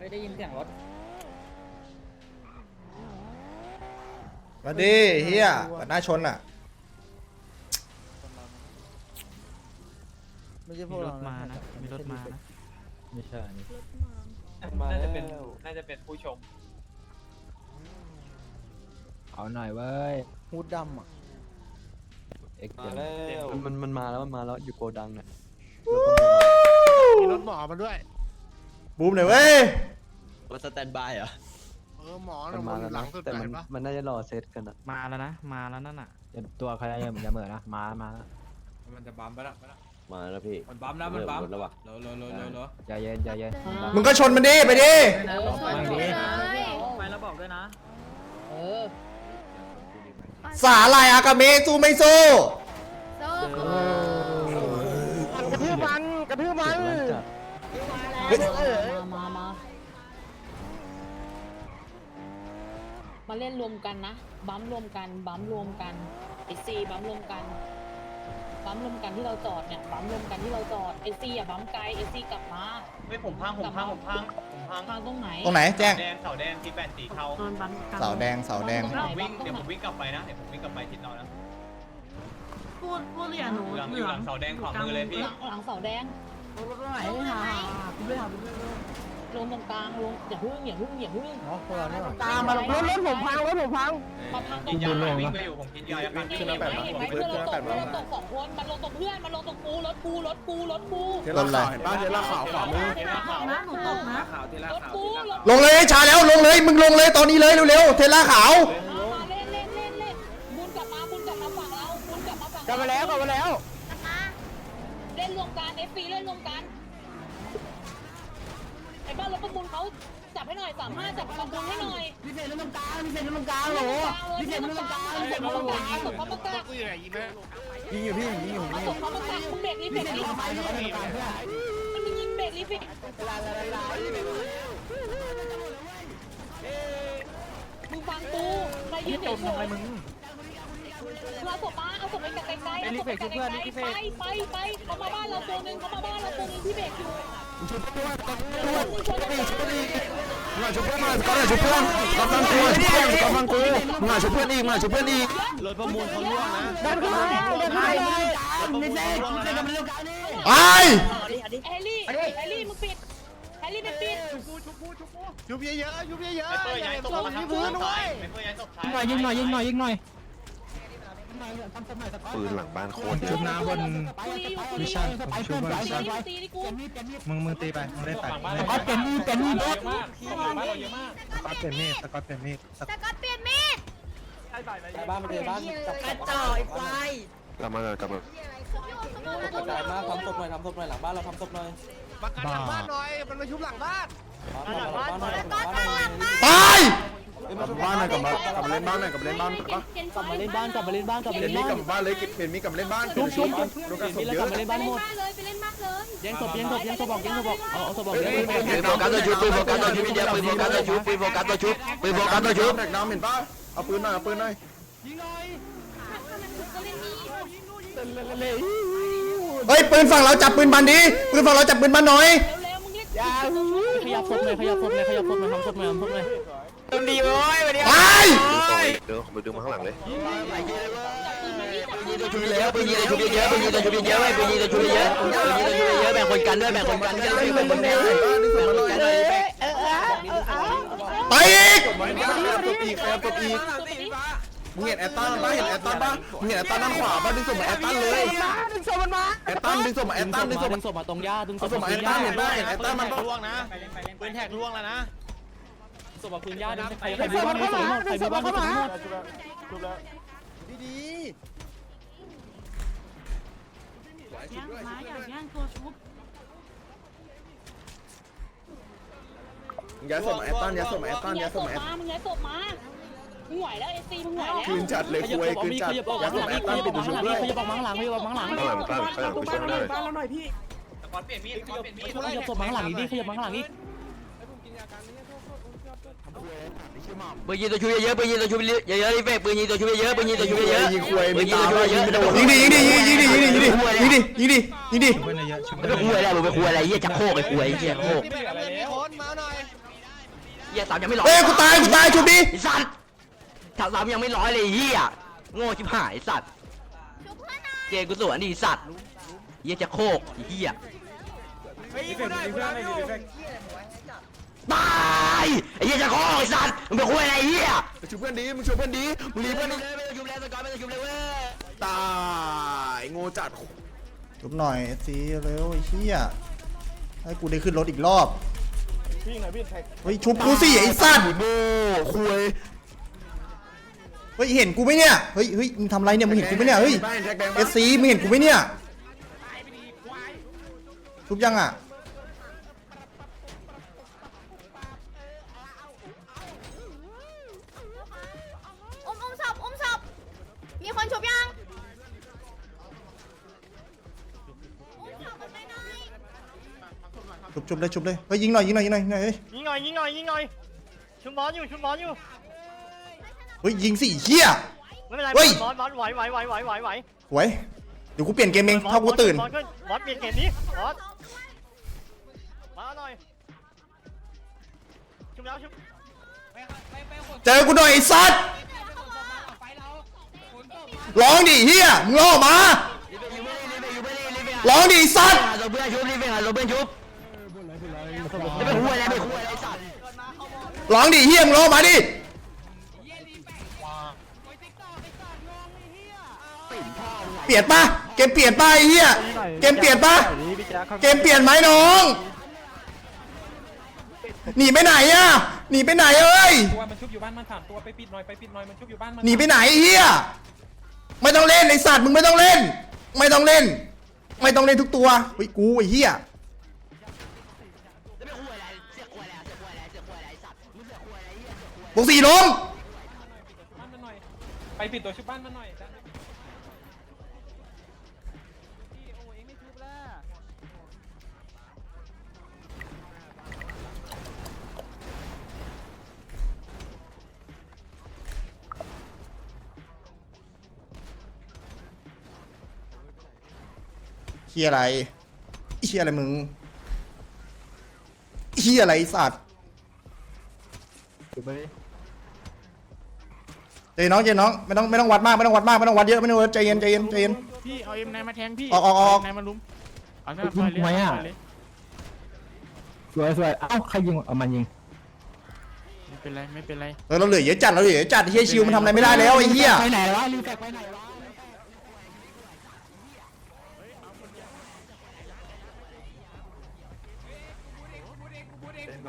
ไม่ได้ยินเสียงรถมาดิเฮียปัดหน้าชนอะ ไม่ใช่พมีวกรเราถมานะ มีรถมานะ ไม่ใช่นี่น่าจะเป็นน่าจะเป็นผู้ชมเอาหน่อยเว้ยฮูดดำอะเอ็กมาเจ็ดแล้วมันมันมาแล้วมันมาแล้วอยู่โกดังเนี่ยมีรถหมอมาด้วย บูมหน่อยเว้ยรถสแตนบายเหรอเออหมอมันนะมาแล้วหลันะงสุดแต่ไหนมันปะมันน่าจะรอเซตกันอะมาแล้วนะ มาแล้วนั่นน่ะตัวใครยังอย่าเหม่อนะมามาแล้วมันจะบัมไปละไปละมาแล้วพี่มันบัมแล้วมันบัมแล้ววะ เร็วเร็วเร็วเร็วเร็วใจเย็นใจเย็นมึงก็ชนมันดิไปดิไปแล้วบอกด้วยนะ เออสาลายอากาเมะสู้ไม่สู้กระทืบมันกระทืบมันเสียงแรงจัด มามามามาเล่นรวมกันนะ บัมรวมกัน บัมรวมกันไอซีบัมรวมกัน บัมรวมกันที่เราจอดเนี่ย บัมรวมกันที่เราจอดไอซีอย่าบัมไกลไอซีกลับมาไม่ผมพังผมพังผมพังผมพังทางตรงไหนตรงไหนแจ้งแดงเสาแดงที่แปดสีเทาเสาแดงเสาแดงตรงไหนผมวิ่งตรเดี๋ยวไหผนมวิ่งกลับไปนะเดี๋ยวผมวิ่งกลับไปทิศเรานะพูดพูดอย่าหนูอยู่หลังเหอลืยู่อหลังงเสาแดงขวามือเลยพี่ หลังหลังเสาแดงล งตรงกลางลงอย่าพึ่งอย่าพึ่งอย่าพึ่งเนาะพวกเราเนี่ยตามมาถรถผมพังรถผมพังมาพังตรกินงยากลางวิ่งไปอยู่ผมกินยาแล้วกันเห็นไหมเห็นไหมเพื่อนเราตกเพื่อนเราตกสองคนมันลงตรงเพื่อนมันลงตรงกูรถกูรถกูรถกูลงเลยบ้านเทล่าขาวขวามือตกนะหนูตกนะรถกูรถลงเลยช้าแล้วลงเลยมึงลงเลยตอนนี้เลยเร็วๆเทสลาขาวมาเล่นเล่นเล่นเล่นบุญกลับมาบุญกลับมาฝั่งเราบุญกลับมาฝั่งกลับมาแล้วกลับมาแล้วเล่นรวมกันเอฟซีเล่นรวมกันไอ้บ้านรถประมูลเขาจับให้หน่อยสามห้าจับประมูลให้หน่อยพิเศษรถตรงกลางพิเศษรถตรงกลางโหลพิเศษรถตรงกลางพิเศษรถตรงกลางศพเขามากักกูอยู่ไหนยิงไหมยิงอยู่พี่ยิงอยู่เอายิงอศยู่พเขามากักมึงเบรกรีบเบรกรีบไปไปไปตรงกาเพื่อมันมียิงเบรกรีบเบรกมึงฟังกูใครยืนเฉยๆเอาศพมาเอาศพไปไกลๆเอาศพไปไกลๆไปไปไปเขามาบ้านเราตัวนึงเขามาบ้านเราตัวนึงที่เบรกอยู่ มาช่วยเพื่อนมาก่อนช่วยเพื่อนกำลังกูช่วยเพื่อนกำลังกูมาช่วยเพื่อนอีกมาช่วยเพื่อนอีกรถประมูลเขาล่วงนะดันขึ้นมาดันขึ้ามาไม่เซ็ตไม่เซ็ตกังเร็วกันนี่ไอ้เฮลี่เฮลี่มึงปิดเฮลี่ไม่ปิดชุบชุบชุบชุบเยอะๆชุบเยอะๆยิงพื้นด้วยยิงหน่อยยิงหน่อยยิงหน่อยยิงหน่อย ปืนหลังบ้านโคตรเยชุอะบน้ำบนวิชั่นชุบวิชั่นตีดิกูมึงมึงตีไปมึงได้ไปสกอตเป็นมีดเป็นมีดเยอะมากบ้านเราเยอะมากสกอตเปลี่ยนมีดสกอตเปลี่ยนมีดสกอตบ้านมันเจอบ้านกระจอกควายกลับมาเลยกลับมากระจายมากทำศพหน่อยทำศพหน่อยหลังบ้านเราทำศพหน่อยมากันหลังบ้านหน่อยมันมายุบหลังบ้านหลังบ้านหน่อยหลังบ้านหน่อยตายกลับ บ้านหน่อยกลับมากลับมาเล่นบ้านหน่อยกลับมาเล่นบ้านปะกลับมาเล่นบ้านกลับมาเล่นบ้านกลับมาเห็เล่นนมีบ้านกลับบ้านเลยเห็นมีกลับเล่นบ้านชุบชุบดูกันศพมีเยแล้วกลัอะบมาเล่นบ้านหมดเลยไปเล่นมากเลยแย่งศพแย่งศพแย่งศพบอกแย่งศพบอกเอาเอาศพบอกแย่งศพปืนโฟกัสตัวชุบปืนโฟกัสตัวชุบปืนโฟกัสตัวชุบปืนโฟกัสตัวชุบปืนโฟกัสตัวชุบแตกดำเห็นปะเอาปืนหน่อยเอาปืนหน่อยเฮ้ยปืนฝั่งเราจับปืนบันดีปืนฝั่งเราจับปืนบันหน่อยเร็วๆมึงเรียกขยับศพเลยขยับศพเลยขยับศพเลยทำศพเลยทำศพเลย ตายเดี๋ยวผมไปดึงมาข้างหลังเลยจับปืนมานี่จับปืนปืนยิงตัวชุบเยอะปืนยิงตัวชุบเยอะปืนยิงตัวชุบเยอะปืนยิงตัวชุบเยอะปืนยิงตัวชุบเยอะแบ่งคนกันด้วยแบ่งคนกันด้วยแบ่งคนกันด้วยบ้านนี่ส่งมาหน่อยไปอีกมาบ้านแอบตบอีกแอบตบอีกตัวนี้มึงเห็นแอตตันบ้างเห็นแอตตันบ้างมึงเห็นแอตตันด้านขวาบ้างดึงส่งมาแอตตันเลยดึงศพมันมาแอตตันดึงส่งมาแอตตันดึงส่งดึมางศพมาตรงหญ้าดึงศเอาพส่งมาแอตตันเห็นปะเห็นแอตตันมันปะล่วงนะปืนแท็กล่วงแล้วนะ ศพมาพื้นหญ้าดึงใครใครมีบ้านดึงศพหมดใครมีบ้านดึงศพหมดดีย่างหมาอยากย่างตัวชุบๆอย่าส่งมาแอตตันอย่าส่งมาแอตตันอย่าส่งมาแอตมามึงย้ายศพมามึงไหวแล้วเอซีมึงไหวแล้วคืนจัดเลยคุยคืนจัดอย่าส่งมาแอตตันปิดตัวชุบด้วยขยับออกมาข้างหลังขยับออกมาข้างหลังข้างหลังบ้านข้างหลังกูช่วยได้สกอตเปลี่ยนมีดสกอตเปลี่ยนมีดขยับศพมาข้างหลังอีกดิขยับมาข้างหลังอีก ปืนยิงตัวชุบเยอะปืนยิงตัวชุบเยอะรีเฟกปืนยิงตัวชุบเยอะปืนยิงตัวชุบเยอะยิงคุยปืมีนยิงตาตัวชุบยิเยงอะไม่โดนยิงดิยิงดิยิงดิยิงดิยิงดิยิงดิยิงดิยิงดิยิงดิชุบเพื่อนเยอะชุบมันเพื่ก็อนคุยแล้วมึงไปคุยอะไรเหี้ยจะโคกไอ้คุยเหี้ยโคกมีคนมาหน่อยเหี้ยสามยังไม่ร้อยเฮ้ยกูตายกูตายชุบดิไอ้สัตว์สามสามยังไม่ร้อยเลยไอ้เหี้ยโง่ชิบหายไอ้สัตว์เกมกูสวนดิไอ้สัตว์เหี้ยจะโคกไอ้เหี้ยดีเฟกต์ดีเพื่อนไม่ดีเฟก ต์ตายไอ้เหี้ยจะโคกไอ้สัตว์มึงไปคุยอะไรไอ้เหี้ยชุบเพื่อนดีมึงชุบเพื่อนดีมึงรีไม่เพื่อนต้ดีองยุบแล้วสกอร์ไม่ต้องยุบเลยเว้ยตายโง่จัดชุบหน่อยสิเร็วไอ้เหี้ยให้กูได้ขึ้นรถอีกรอบพี่หน่อยพี่แท็กเฮ้ยชุบกูสิไอ้สัตว์โง่คุยเฮ้ยเห็นกูไหมเนี่ยเฮ้ยเฮ้ยมึงทำไรเนี่ยมึงเห็นกูไหมเนี่ยเฮ้ยบ้านแท็กแดงเอสซีมึงเห็นกูไหมเนี่ยชุบยังอะ ชุบชุบเลยชุบเลยเฮ้ยยิงหน่อยยิงหน่อยยิงหน่อยยิงหน่อยเฮ้ยยิงหน่อยยิงหน่อยยิงหน่อยชุบบอลอยู่ชุบบอลอยู่เฮ้ยยิงสิไอ้เหี้ยไม่เป็นไรเฮ้ย บอลบอลไหวไหวไหวไหวไหวไหวหวยเดี๋ยวกูเปลี่ยนเกมเองถ้ากูตื่นบอลขึ้นบอลเปลี่ยนเกมนี้บอลมาหน่อยชุบแล้วชุบเจอกูหน่อยไอ้สัตว์ร้องดิเฮียมึงร้องมาร้องดิไอ้สัตว์หาตัวเพื่อนชุบรีบไปหาตัวเพื่อนชุบ จะไปคุยอะไรไปคุยอะไรสัตว์ร้องดิเฮียมงร้องมาดิเปลี่ยนปะเกมเปลี่ยนปะไอ้เฮียเกมเปลี่ยนปะเกมเปลี่ยนไหมน้องหนีไปไหนอะหนีไปไหนเอ้ยตัวมันชุบอยู่บ้านมันสามตัวไปปิดหน่อยไปปิดหน่อยมันชุบอยู่บ้านมันหนีไปไหนไอ้เฮียไม่ต้องเล่นไอสัตว์มึงไม่ต้องเล่น ไม่ต้องเล่น ไม่ต้องเล่นทุกตัวเฮ้ยกูไอ้เฮีย บวกสี่ล้มบ้านมันหน่อย ไปปิดตัวชุบบ้านมันหน่อยจ้ะเฮียอะไรเฮียอะไรมึงเฮียอะไรไอ้สัตว์ เจน้องเจน้องไม่ต้องไม่ต้องวัดมากไม่ต้องวัดมากไม่ต้องวัดเยอะไม่ต้องวัดใจเย็นใจเย็นใจเย็น พี่เอาเอ็มนายมาแทงพี่ออกออกออกนายมาลุมเอาหน้ายิงทำไมอะสวยสวยเอ้าใครยิงเอามันยิงไม่เป็นไรไม่เป็นไรเออเราเหลือเยอะจัดเราเหลือเยอะจัดเฮียชิวมันทำอะไรไม่ได้แล้วไอ้เฮียไปไหนวะรีแฟกไปไหนวะ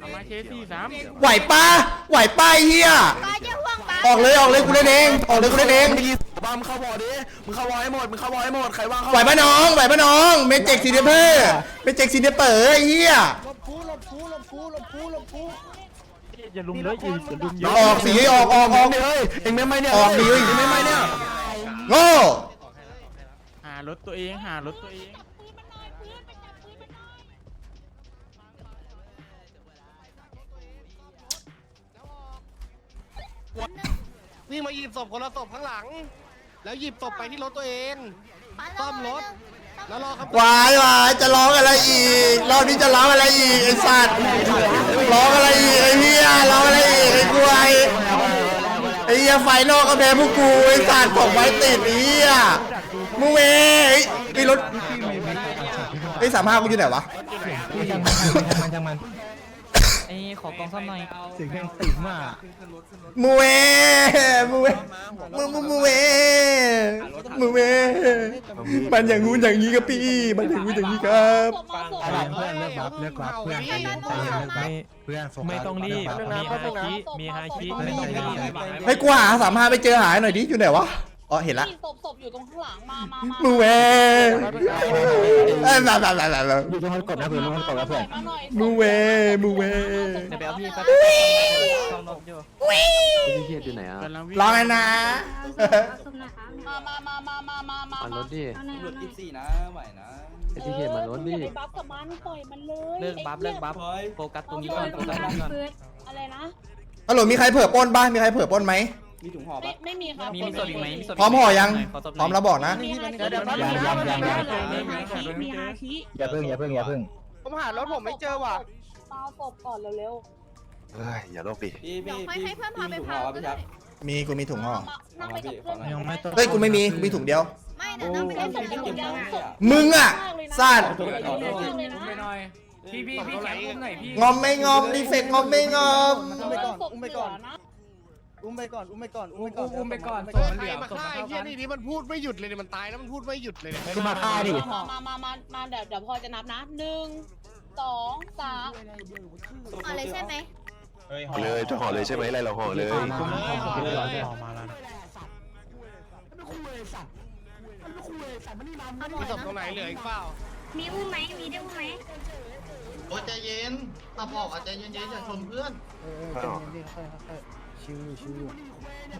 เอามาเคสี่สามไหวปะไหวปะไอ้เฮียปลาเจ้าห่วงปลา ออกเลยออกเลยกูเล่นเองออกเลยกูเล่นเองมึงยิงบ้ามึงเข้าบอลดิมึงเข้าบอลให้หมดมึงเข้าบอลให้หมดใครว่างเข้าไหวปะน้องไหวปะน้องเมจิกซีเดเพอร์เมจิกซีเดเปอร์ไอ้เฮียอย่าลุมเลยอย่าลุมออกสีออกออกออกเฮ้ยเอ็งไม่ไม่เนี่ยออกดิเฮ้ยเอ็งไม่ไม่เนี่ยโง่หารถตัวเองหารถตัวเอง วิ่งมาหยิบศพคนละศพข้างหลัง แล้วหยิบศพไปที่รถตัวเอง ซ่อมรถ แล้วรอครับวายวายจะร้องอะไรอีกรอบนี้จะร้องอะไรอีกไอ้สัตว์ร้องอะไรอีกไอ้เฮียร้องอะไรอีกไอ้กล้วยไอ้เฮียไฟนอกก็แพ้พวกกูไอ้สัตว์ของไว้ติดไอ้เฮียมึงเว้ยไอ้รถไอ้สามห้ากูอยู่ไหนวะจังมันจังมัน ไอ้ขอกองซ่อมหน่อยเสียงเพลงติ่มมาก มูเวมูเวมูมูมูเวมูเวมันอย่างงู้นอย่างนี้ครับพี่ มันอย่างงู้นอย่างนี้ครับศพมาศพอะไรมาเพื่อนเลิกบัฟเลิกบัฟเพื่อนใจเย็นใจเย็นเลิกบัฟเพื่อนโฟกัสไม่ต้องรีบเลิกมีบัฟฮาคิมีฮาคิไม่ต้องรีบ ให้กูหาสามห้าไปเจอหายหน่อยดิอยู่ไหนวะ อ๋อเห็นละศพศพอยู่ตรงข้างหลังมามามามูเวเอ้ยแบบแบบแบบแบบอยู่ตรงนั้นกดนะเพื่อนตรงนั้นกดนะเพื่อนมาหน่อยมูเวมูเวเดี๋ยวไปเอาพี่แป๊บซ่อมรถอยู่พี่เครียดอยู่ไหนอะกำลังวิ่งร้องไงนะมามามามามามามามันรถดิหลุดยี่สี่นะไหวนะไอพี่เครียดมันรถดิอย่าไปบัฟกับมันปล่อยมันเลยเลิกบัฟเลิกบัฟโฟกัสตรงนี้ก่อนโฟกัสตรงนี้ก่อนอะไรนะฮัลโหลมีใครเผื่อปล้นบ้างมีใครเผื่อปล้นไหม มีถุงห่อไม่ปะไม่มีครับมีมีศพอีกไหมมีศพพร้อมห่อยังพร้อมแล้วบอกนะ มีฮาคิเดี๋ยวเดี๋ยวยังยังยังยังมีฮาคิมีฮาคิอย่าเพิ่งอย่าเพิ่งอย่าเพิ่งผมหารถผมไม่เจอว่ะมาเอาศพก่อนเร็วเฮ้ยอย่าโลกดิพี่พี่พี่พี่ถุงห่อพี่ชักมีกูมีถุงห่อนั่งไปกับเพื่อนยังไม่ต้อง เฮ้ยกูไม่มีกูมีถุงเดียว ไม่เดี๋ยวนั่งไปกับเพื่อนเก็บยังศพมึงอะสัตว์ไปหน่อยพี่พี่พี่แขนอุ้มหน่อยพี่งอมไม่งอมดีเฟกงอมไม่งอม อุ้มไปก่อนอุ้มไปก่อน นะ อุ้มไปก่อน อุ้มอุ้มไปก่อนเฮ้ยใครมาฆ่าไอ้เหี้ยนี่นี่มันพูดไม่หยุดเลยเนี่ยมันตายแล้วมันพูดไม่หยุดเลยเนี่ยคือมาฆ่าดิ มามามามามาเดี๋ยวเดี๋ยวพอจะนับนะหนึ่งสองสามอะไรใช่ไหมห่อเลยจะห่อเลยใช่ไหมอะไรเราห่อเลยมีศพตรงไหนเหลืออีกเปล่ามีอุ้มไหมมีได้อุ้มไหมโอ้ใจเย็นตับออกอะใจเย็นๆอย่าชนเพื่อน เ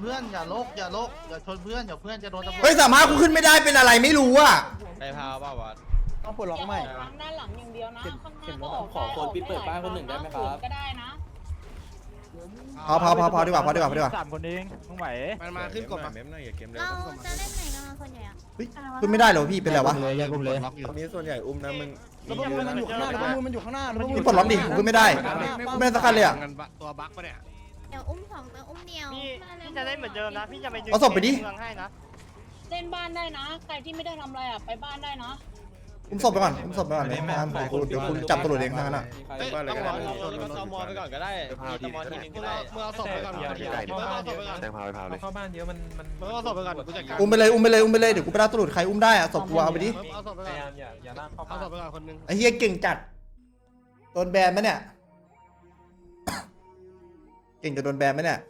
พื่อนอย่าโลกอย่าโลกอย่าชนเพื่อนอย่าเพื่อนจะโดนตำรวจเฮ้ยสามารถกูขึ้นไม่ได้เป็นอะไรไม่รู้อะใครพาเปล่าวะต้องปลดล็อกใหม่ทางด้านหลังอย่างเดียวนะ ข้างหน้าก็ออกได้ออกไม่ได้ก็ได้นะ พอพอพอพอดีกว่าพอดีกว่าพอดีกว่าสามคนเองมึงไหวมันมาขึ้นกบมาเราจะเล่นไหนกันส่วนใหญ่อะเฮ้ยขึ้นไม่ได้เหรอพี่เป็นไรวะเลยแยกกลุ่มเลยล็อกอยู่นี้ส่วนใหญ่อุ้มนะมึงระบบมันอยู่ข้างหน้าระบบมันอยู่ข้างหน้าพี่ปลดล็อกดิกูขึ้นไม่ได้กูไม่ได้สักคันเลยอะตัวบั๊กปะเนี่ยเดี๋ยวอุ้มสองเดี๋ยวอุ้มเดียวพี่พี่จะเล่นเหมือนเดิมนะ พี่จะไปดึงเอาศพไปดิ เมืองให้นะเล่นบ้านได้นะ ใครที่ไม่ได้ทำอะไรอะไปบ้านได้นะอุ้มศพไปก่อนอุ้มศพไปก่อนเดี๋ยวห้ามกูเดี๋ยวกูจับตำรวจเองทั้งนั้นอะเฮ้ยต้องรอรอตมไปก่อนก็ได้พาวทีมึงเอามึงเอาศพไปก่อนมึงเอาศพไปก่อนแจ้งพาวไปพาวเลยเข้าบ้านเยอะมันมันมึงเอาศพไปก่อนกูจัดการอุ้มไปเลยอุ้มไปเลยอุ้มไปเลยเดี๋ยวกูไปรับตำรวจใครอุ้มได้อะศพกูเอาไปดิเอาศพไปพก่อนยายามอย่าอย่าลากเข้าเอาบ้านศพไปก่อนคนนึงไอ้เฮียเก่งจัดโดนแบนไหมเนี่ย เก่งจะโดนแบนไหมเนี่ย